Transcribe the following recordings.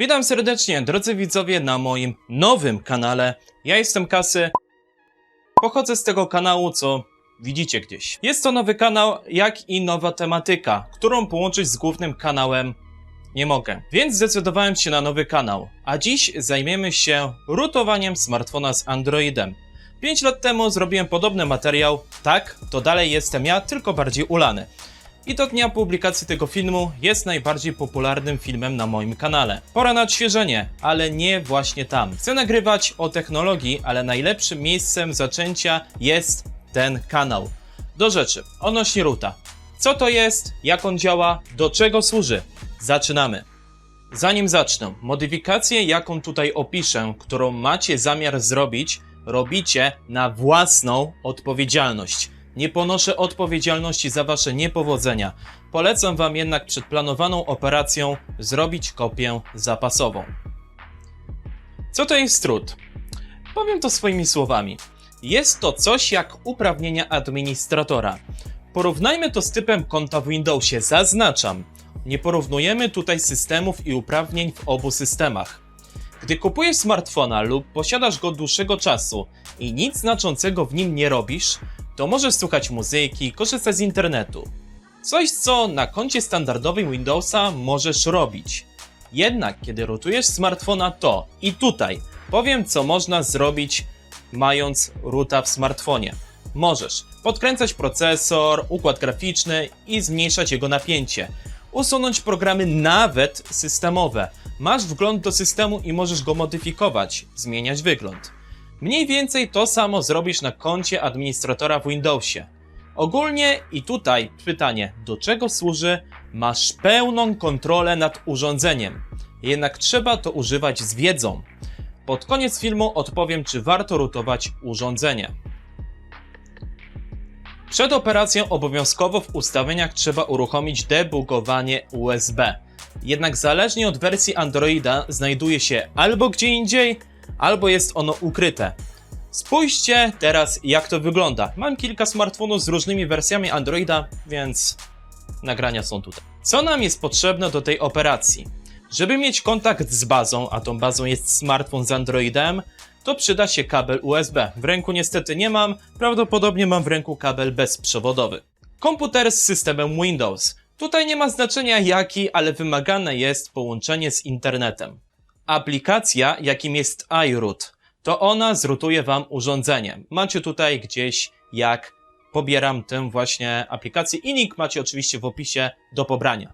Witam serdecznie, drodzy widzowie, na moim nowym kanale. Ja jestem Kasy. Pochodzę z tego kanału, co widzicie gdzieś. Jest to nowy kanał, jak i nowa tematyka, którą połączyć z głównym kanałem nie mogę. Więc zdecydowałem się na nowy kanał. A dziś zajmiemy się rutowaniem smartfona z Androidem. 5 lat temu zrobiłem podobny materiał. Tak, to dalej jestem ja, tylko bardziej ulany. I do dnia publikacji tego filmu jest najbardziej popularnym filmem na moim kanale. Pora na odświeżenie, ale nie właśnie tam. Chcę nagrywać o technologii, ale najlepszym miejscem zaczęcia jest ten kanał. Do rzeczy, odnośnie ruta. Co to jest, jak on działa, do czego służy? Zaczynamy. Zanim zacznę, modyfikację, jaką tutaj opiszę, którą macie zamiar zrobić, robicie na własną odpowiedzialność. Nie ponoszę odpowiedzialności za wasze niepowodzenia. Polecam wam jednak przed planowaną operacją zrobić kopię zapasową. Co to jest trud? Powiem to swoimi słowami. Jest to coś jak uprawnienia administratora. Porównajmy to z typem konta w Windowsie. Zaznaczam, nie porównujemy tutaj systemów i uprawnień w obu systemach. Gdy kupujesz smartfona lub posiadasz go dłuższego czasu i nic znaczącego w nim nie robisz, to możesz słuchać muzyki, korzystać z internetu. Coś, co na koncie standardowym Windowsa możesz robić. Jednak kiedy rootujesz smartfona, to i tutaj powiem, co można zrobić, mając roota w smartfonie. Możesz podkręcać procesor, układ graficzny i zmniejszać jego napięcie. Usunąć programy nawet systemowe. Masz wgląd do systemu i możesz go modyfikować, zmieniać wygląd. Mniej więcej to samo zrobisz na koncie administratora w Windowsie. Ogólnie i tutaj pytanie, do czego służy? Masz pełną kontrolę nad urządzeniem. Jednak trzeba to używać z wiedzą. Pod koniec filmu odpowiem, czy warto rootować urządzenie. Przed operacją obowiązkowo w ustawieniach trzeba uruchomić debugowanie USB. Jednak zależnie od wersji Androida znajduje się albo gdzie indziej, albo jest ono ukryte. Spójrzcie teraz jak to wygląda. Mam kilka smartfonów z różnymi wersjami Androida, więc nagrania są tutaj. Co nam jest potrzebne do tej operacji? Żeby mieć kontakt z bazą, a tą bazą jest smartfon z Androidem, to przyda się kabel USB. W ręku niestety nie mam, prawdopodobnie mam w ręku kabel bezprzewodowy. Komputer z systemem Windows. Tutaj nie ma znaczenia jaki, ale wymagane jest połączenie z internetem. Aplikacja, jakim jest iRoot, to ona zrutuje Wam urządzenie. Macie tutaj gdzieś jak pobieram tę właśnie aplikację i link macie oczywiście w opisie do pobrania.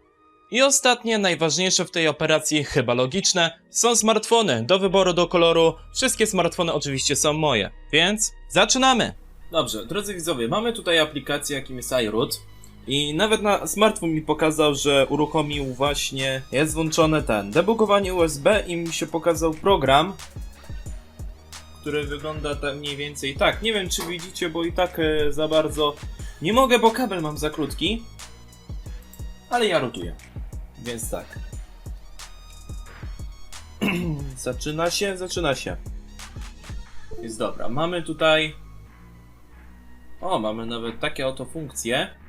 I ostatnie, najważniejsze w tej operacji, chyba logiczne, są smartfony. Do wyboru, do koloru. Wszystkie smartfony oczywiście są moje, więc zaczynamy! Dobrze, drodzy widzowie, mamy tutaj aplikację, jakim jest iRoot. I nawet na smartfon mi pokazał, że uruchomił właśnie, jest włączone ten, debugowanie USB i mi się pokazał program, który wygląda tak mniej więcej tak. Nie wiem czy widzicie, bo i tak e, za bardzo nie mogę, bo kabel mam za krótki. Ale ja rotuję. Więc tak. zaczyna się, zaczyna się. Jest dobra. Mamy tutaj. O, mamy nawet takie oto funkcje.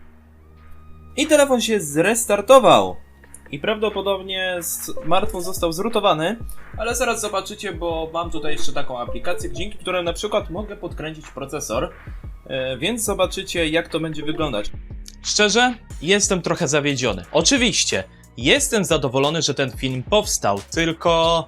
I telefon się zrestartował. I prawdopodobnie smartfon został zrutowany, ale zaraz zobaczycie, bo mam tutaj jeszcze taką aplikację, dzięki której na przykład mogę podkręcić procesor, e, więc zobaczycie jak to będzie wyglądać. Szczerze, jestem trochę zawiedziony. Oczywiście, jestem zadowolony, że ten film powstał, tylko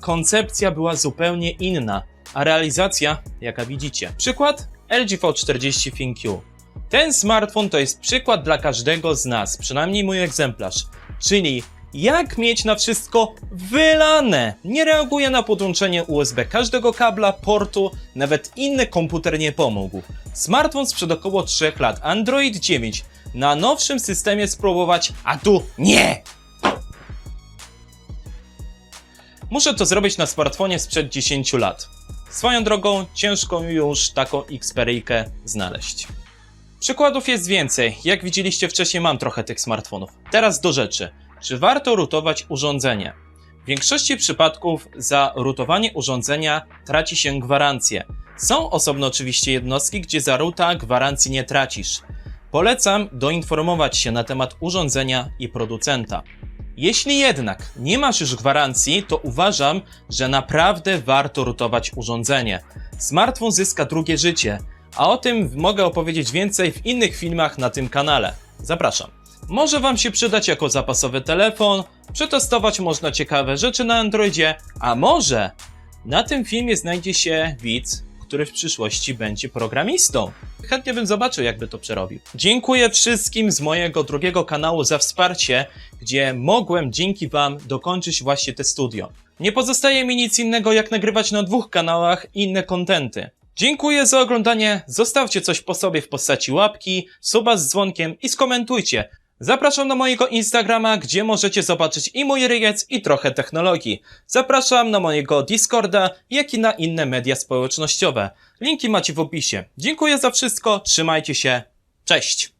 koncepcja była zupełnie inna, a realizacja, jaka widzicie. Przykład LG V40 ThinQ. Ten smartfon to jest przykład dla każdego z nas, przynajmniej mój egzemplarz. Czyli jak mieć na wszystko wylane. Nie reaguje na podłączenie USB każdego kabla, portu, nawet inny komputer nie pomógł. Smartfon sprzed około 3 lat, Android 9. Na nowszym systemie spróbować, a tu nie! Muszę to zrobić na smartfonie sprzed 10 lat. Swoją drogą ciężko już taką Xperyjkę znaleźć. Przykładów jest więcej. Jak widzieliście wcześniej, mam trochę tych smartfonów. Teraz do rzeczy. Czy warto rootować urządzenie? W większości przypadków za rootowanie urządzenia traci się gwarancję. Są osobno oczywiście jednostki, gdzie za roota gwarancji nie tracisz. Polecam doinformować się na temat urządzenia i producenta. Jeśli jednak nie masz już gwarancji, to uważam, że naprawdę warto rutować urządzenie. Smartfon zyska drugie życie, a o tym mogę opowiedzieć więcej w innych filmach na tym kanale. Zapraszam. Może Wam się przydać jako zapasowy telefon, przetestować można ciekawe rzeczy na Androidzie, a może na tym filmie znajdzie się widz, który w przyszłości będzie programistą. Chętnie bym zobaczył, jakby to przerobił. Dziękuję wszystkim z mojego drugiego kanału za wsparcie, gdzie mogłem dzięki Wam dokończyć właśnie te studio. Nie pozostaje mi nic innego, jak nagrywać na dwóch kanałach inne kontenty. Dziękuję za oglądanie, zostawcie coś po sobie w postaci łapki, suba z dzwonkiem i skomentujcie. Zapraszam na mojego Instagrama, gdzie możecie zobaczyć i mój ryjec, i trochę technologii. Zapraszam na mojego Discorda, jak i na inne media społecznościowe. Linki macie w opisie. Dziękuję za wszystko, trzymajcie się, cześć!